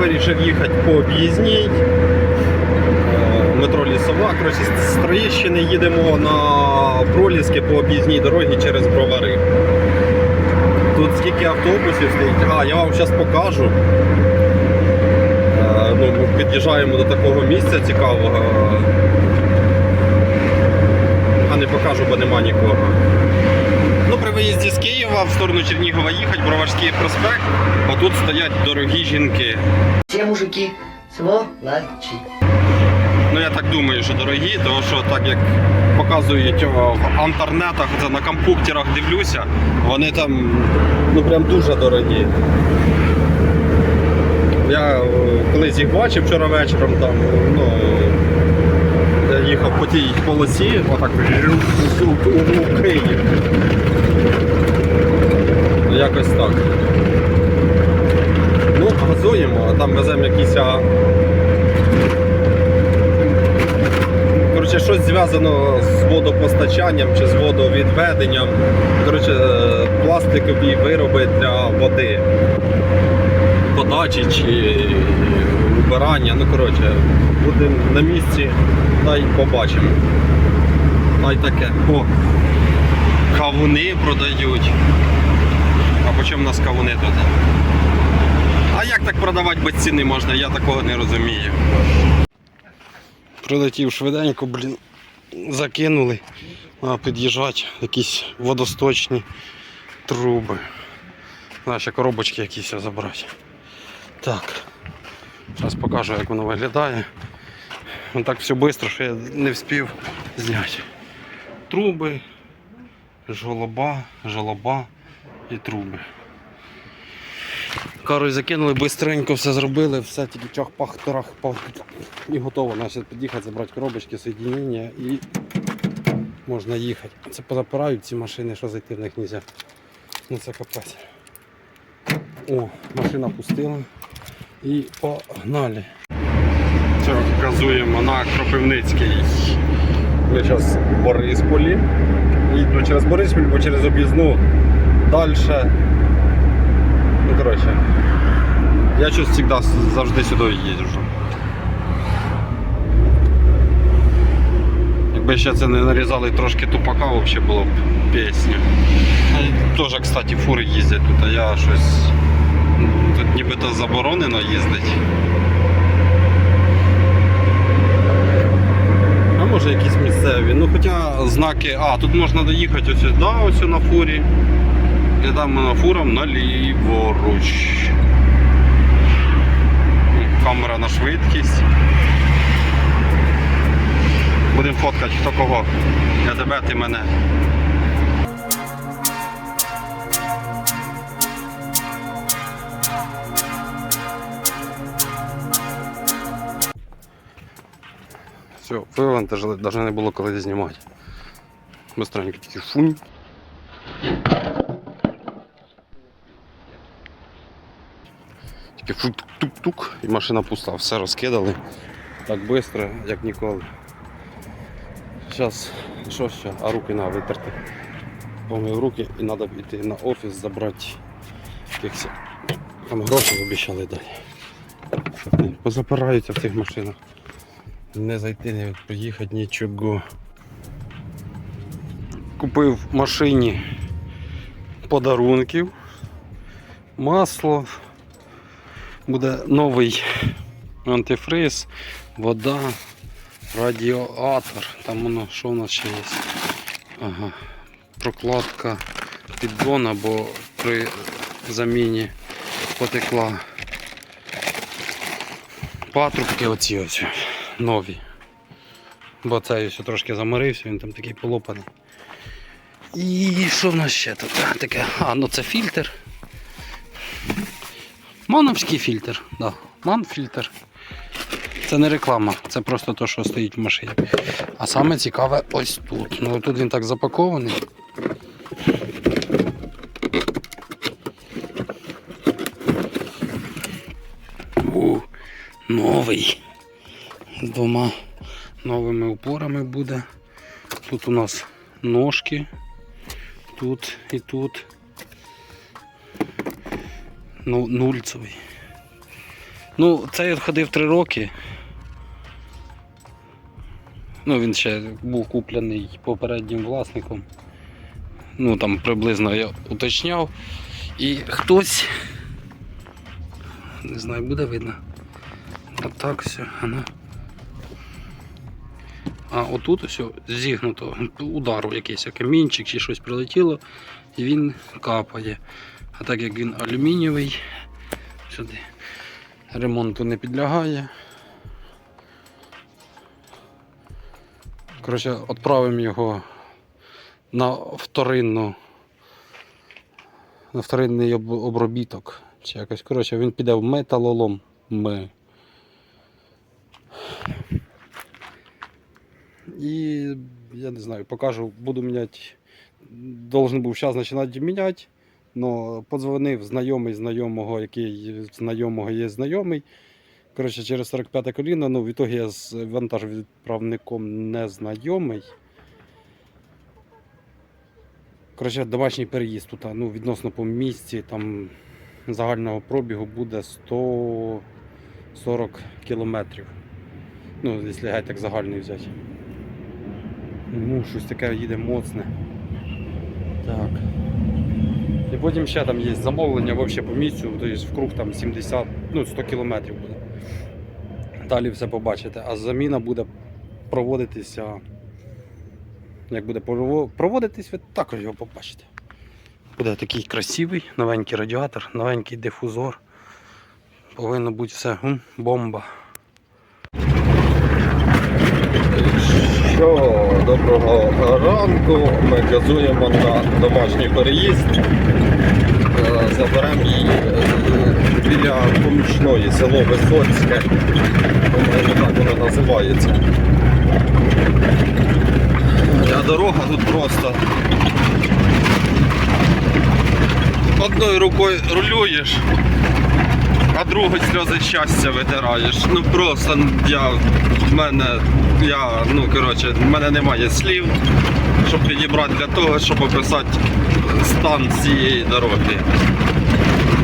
вирішив їхати по об'їзній. Е, Метро Лісова. Коротше, з Троєщини їдемо на проліски по об'їзній дорогі через бровари. Тут скільки автобусів стоїть. А, я вам зараз покажу. Е, Ну, ми під'їжджаємо до такого місця цікавого. А не покажу, бо нема нікого. Виїзді з Києва в сторону Чернігова їхати, Броварський проспект, а тут стоять дорогі жінки. Все мужики сволочи. Ну я так думаю, що дорогі, тому що так як показують в інтернетах, це на компуктерах дивлюся, вони там ну прям дуже дорогі. Я колись їх бачив вчора вечором там, ну я їхав по тій полосі, отак у Київ. Якось так. Ну, газуємо, а там веземо якісь. а, Коротше, щось зв'язано з водопостачанням чи з водовідведенням. Коротше, е, пластикові вироби для води. Подачі чи вбирання. Ну, коротше, будемо на місці та й побачимо. Та й таке. О, кавуни продають. Чому у нас кавуни тут? А як так продавати без ціни можна, я такого не розумію. Прилетів швиденько, блін, закинули, а під'їжджать якісь водосточні труби. Наші коробочки якісь забрати. Так. Зараз покажу, як воно виглядає. Ну, так все швидко, що я не встиг зняти. Труби, жолоба, жолоба і труби. Карою закинули, бистренько все зробили, все тільки чах пах тарах пах і готово. Значить під'їхати, забрати коробочки, соєдінення і можна їхати. Це позапирають ці машини, що зайти в них не можна. Ну це капець. О, машина пустила і погнали. Все, газуємо на Кропивницький. Ми зараз в Борисполі. Їду через Бориспіль, бо через об'їзну далі. Ну, коротше, я щось завжди завжди сюди їжджу. Якби ще це не нарізали трошки тупака, взагалі було б пісня. Теж, кстати, фури їздять тут, а я щось. Тут нібито заборонено їздити. А може якісь місцеві. Ну хоча знаки. А, тут можна доїхати ось сюди, ось на фурі. І там на фурам наліворуч. Камера на швидкість. Будемо фоткати хто кого. Я тебе, ти мене. Все, вивантажили, навіть не було коли знімати. Быстренько такий фунь. Тільки тук-тук і машина пуста, все розкидали так швидко, як ніколи. Зараз, що ще, а руки на витерти. Помив руки і треба йти на офіс забрати якихось там гроші обіцяли далі. Позапираються в цих машинах. Не зайти, не поїхати, нічого. Купив машині подарунків, масло, буде новий антифриз, вода, радіатор. Там воно що в нас ще є? Ага. Прокладка піддона, бо при заміні потекла. Патрубки оці ось нові. Бо цей ще трошки заморився, він там такий полопаний. І що в нас ще тут? Таке? А, ну це фільтр. Мановський фільтр, да. Манфільтр. Це не реклама, це просто те, що стоїть в машині. А саме цікаве ось тут. Ну тут він так запакований. У, новий. З двома новими упорами буде. Тут у нас ножки. Тут і тут. Ну, нульцевий. Ну, цей ходив три роки. Ну, він ще був куплений попереднім власником. Ну, там приблизно я уточняв. І хтось. Не знаю, буде видно. Отак все. Ано. А отут ось зігнуто удару якийсь, камінчик чи щось прилетіло, і він капає. А так як він алюмінієвий, сюди ремонту не підлягає. Коротше, відправимо його на вторинну, на вторинний обробіток. Чи якось. Коротше, він піде в металолом. Ми. І я не знаю, покажу, буду міняти. Должен був зараз починати міняти. Но подзвонив знайомий знайомого, який знайомого є знайомий. Коротше, через 45 коліно, ну, в ітогі я з вантажовідправником не знайомий. Коротше, домашній переїзд тут, ну, відносно по місці, там загального пробігу буде 140 кілометрів. Ну, якщо геть так загальний взяти. Ну, щось таке їде моцне. Так. І потім ще там є замовлення взагалі по місцю, тобто в круг там 70, ну 100 кілометрів буде. Далі все побачите. А заміна буде проводитися. Як буде проводитись, ви також його побачите. Буде такий красивий, новенький радіатор, новенький дифузор. Повинно бути все бомба. Що, доброго ранку. Ми газуємо на домашній переїзд. Е, Заберемо її е, біля помічної село Висоцьке. Так воно називається. А дорога тут просто. Одною рукою рулюєш, а другою сльози щастя витираєш. Ну просто я в мене я, ну коротше, в мене немає слів, щоб підібрати для того, щоб описати стан цієї дороги.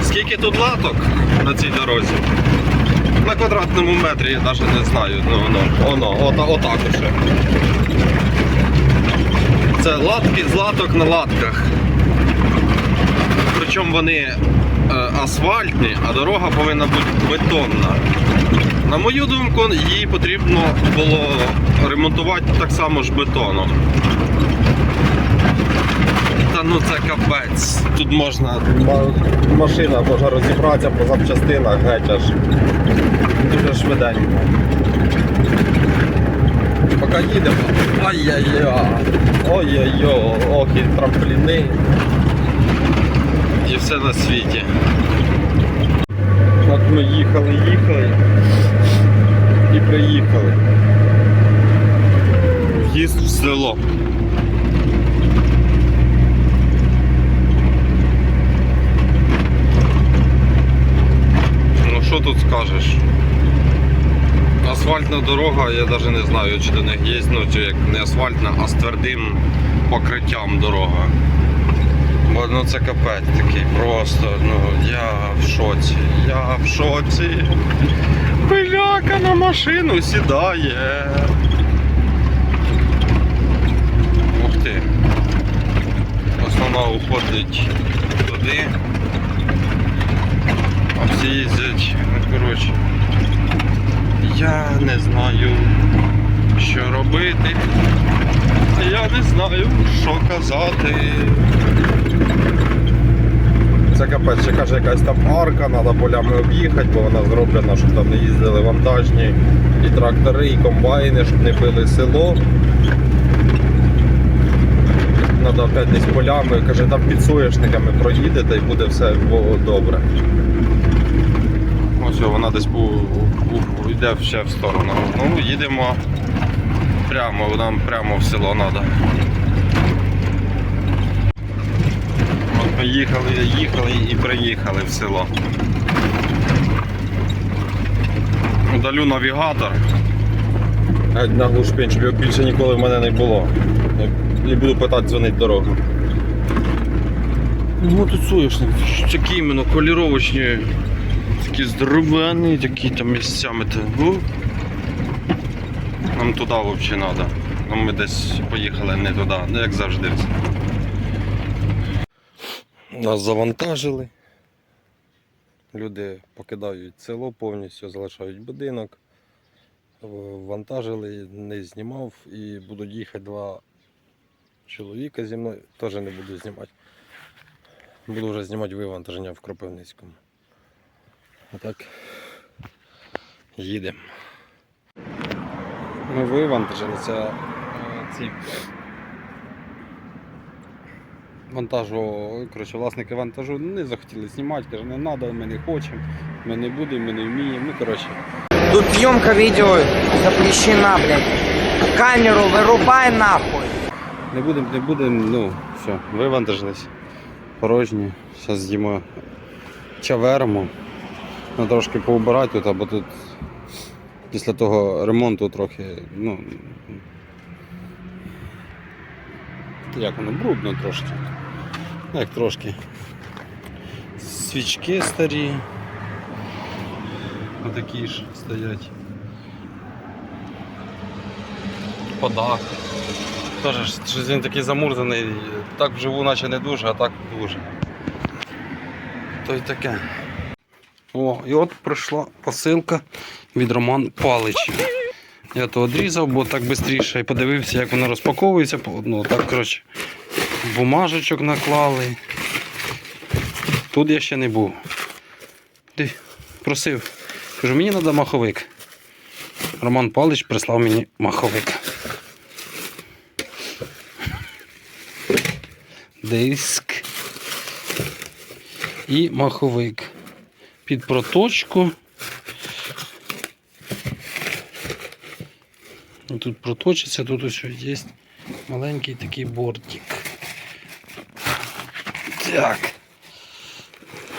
Скільки тут латок на цій дорозі? На квадратному метрі я навіть не знаю. Ну, воно, воно, ота, отак уже. Це латки з латок на латках. Причому вони е, асфальтні, а дорога повинна бути бетонна. На мою думку, її потрібно було ремонтувати так само ж бетоном. Та ну це капець. Тут можна. Машина може розібратися по запчастинах геть аж. Дуже швиденько. Поки їдемо. Ай-яй-яй. Ой-ой-ой, ох і трампліни. І все на світі. От ми їхали, їхали і приїхали. В'їзд в село. Ну що тут скажеш? Асфальтна дорога, я навіть не знаю, чи до них є, ну чи як не асфальтна, а з твердим покриттям дорога. Бо ну це капець такий просто, ну я в шоці, я в шоці. Пиляка на машину сідає. Ух ти. Основна уходить туди. А всі їздять, ну коротше. Я не знаю, що робити. Я не знаю, що казати. Це капець, ще каже, якась там арка, треба полями об'їхати, бо вона зроблена, щоб там не їздили вантажні і трактори, і комбайни, щоб не пили село. Треба опять десь полями, каже, там під соняшниками проїдете і буде все добре. Ось вона десь йде ще в сторону. Ну, їдемо прямо, нам прямо в село треба. От ми їхали, їхали і приїхали в село. Удалю навігатор. На глушпін, щоб його більше ніколи в мене не було. І буду питати, дзвонить дорогу. Ну тут соняшник, такі іменно коліровочні, такі здоровенні, такі там місцями. Та. Нам туди взагалі треба. Нам ми десь поїхали не туди, ну як завжди. Нас завантажили. Люди покидають село повністю, залишають будинок. Вантажили, не знімав і будуть їхати два чоловіка зі мною. Теж не буду знімати. Буду вже знімати вивантаження в Кропивницькому. Отак. Їдемо. Ми вивантажилися е, ці вантажу, коротше, власники вантажу не захотіли знімати, каже, не треба, ми не хочемо, ми не будемо, ми не вміємо. Ну, коротше, Тут съемка видео запрещена, блядь. Камеру вырубай нахуй. не будемо, не будемо, ну, все, вивантажились. Порожні. Зараз з'їмо чаверму. Ну, трошки поубирати тут, або тут після того ремонту трохи, ну. Як воно, брудно трошки. Ну, Як трошки. Свічки старі. Отакі ж стоять. Подах. Теж щось він такий замурзаний. Так вживу, наче не дуже, а так дуже. То й таке. О, і от прийшла посилка від Роман Палич. Я то одрізав, бо так швидше і подивився, як воно розпаковується. Ну, так, коротше, бумажечок наклали. Тут я ще не був. Ти просив. Кажу, мені треба маховик. Роман Палич прислав мені маховик. Диск і маховик. Під проточку. Тут проточиться, тут ось є маленький такий бортик. Так.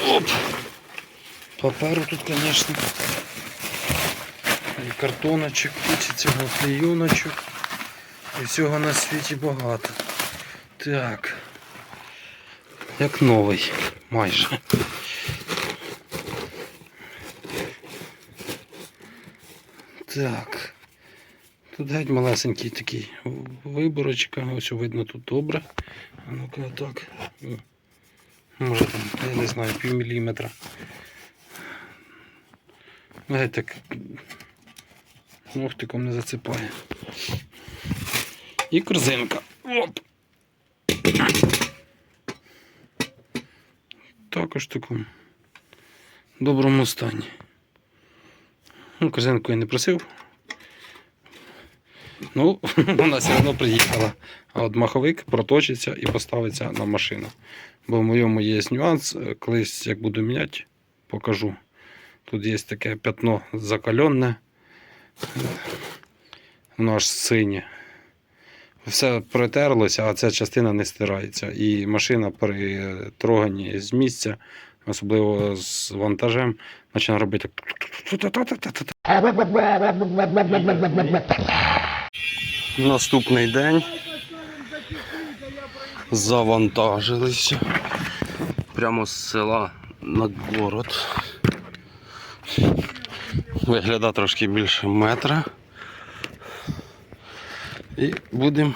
Оп. Паперу тут, звісно. І картоночок, і цього клейоночок. І всього на світі багато. Так. Як новий, майже. Так. Тут геть малесенький такий виборочка. Ось видно тут добре. А ну-ка так. Може там, я не знаю, пів міліметра. Геть так ногтиком не зацепає. І корзинка. Оп. Також в такому доброму стані. Ну, корзинку я не просив. Ну, вона все одно приїхала. А от маховик проточиться і поставиться на машину. Бо в моєму є нюанс. е, Колись, як буду міняти, покажу. Тут є таке пятно закаленне. Воно аж синє. Все протерлося, а ця частина не стирається. І машина при троганні з місця, особливо з вантажем, починає робити. Наступний день. Завантажилися. Прямо з села на город. Виглядає трошки більше метра. І будемо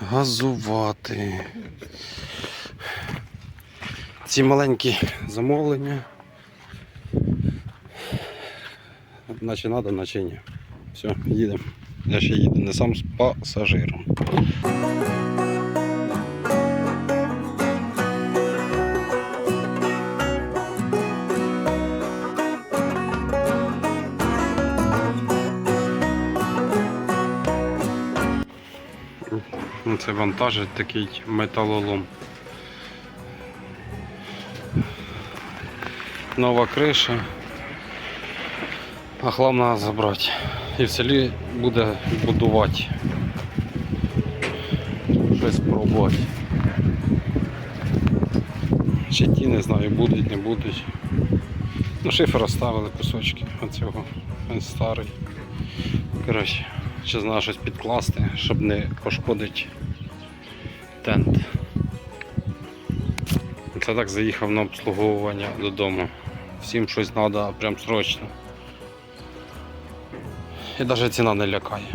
газувати. Ці маленькі замовлення. Наче треба, наче ні. Все, їдемо. Я ще їду не сам з пасажиром. Ну, Це вантажить такий металолом. Нова криша. А хлам забрати. І в селі буде будувати. Щось спробувати. Ще ті не знаю, будуть, не будуть. Ну, шифер оставили кусочки оцього. Він старий. Коротше, ще знаю щось підкласти, щоб не пошкодити тент. Це так заїхав на обслуговування додому. всім щось треба прям срочно. І навіть ціна не лякає.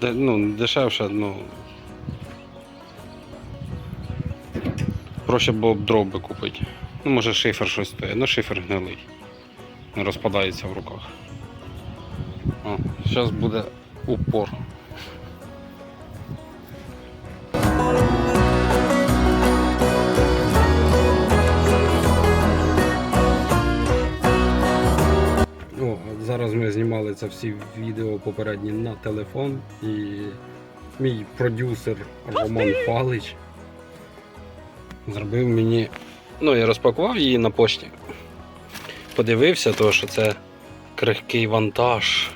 Де, ну, дешевше, ну. Проще було б дроби купити. Ну, може шифер щось стоїть, ну шифер гнилий. Не розпадається в руках. О, зараз буде упор. Знімали це всі відео попередні на телефон і мій продюсер Роман Палич зробив мені. Ну, я розпакував її на пошті. Подивився, то, що це крихкий вантаж.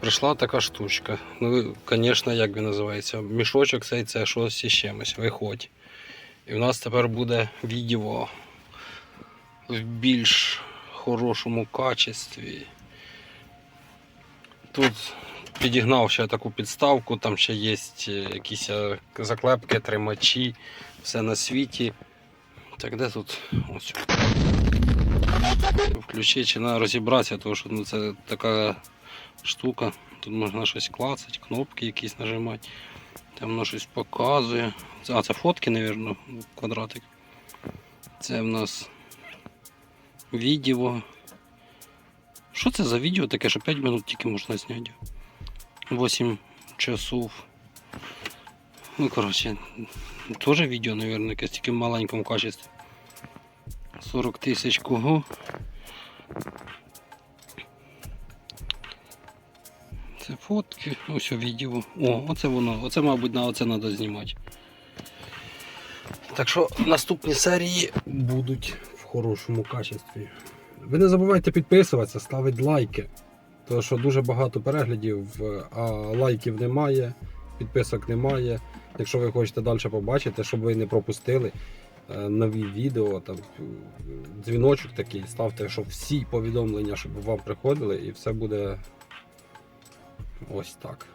Прийшла така штучка. Ну, звісно, як він називається? Мішочок цей це щось із чимось. Виходь. І в нас тепер буде відео в більш хорошому качестві. Тут підігнав ще таку підставку, там ще є якісь е, заклепки, тримачі, все на світі. Так де тут ось. Включити чи треба розібратися, тому що ну, це така штука. Тут можна щось клацати, кнопки якісь нажимати. Там воно щось показує. А, це фотки, мабуть, квадратик. Це в нас відео. Що це за відео таке, що 5 минут тільки можна зняти? 8 часов. Ну, коротше, теж відео, мабуть, якесь тільки в маленькому качестві. 40 тисяч кого. Це фотки, ось відео. О, оце воно, оце, мабуть, на оце треба знімати. Так що наступні серії будуть в хорошому качестві. Ви не забувайте підписуватися, ставити лайки. Тому що дуже багато переглядів, а лайків немає, підписок немає. Якщо ви хочете далі побачити, щоб ви не пропустили е, нові відео, там дзвіночок такий, ставте, щоб всі повідомлення, щоб вам приходили, і все буде ось так.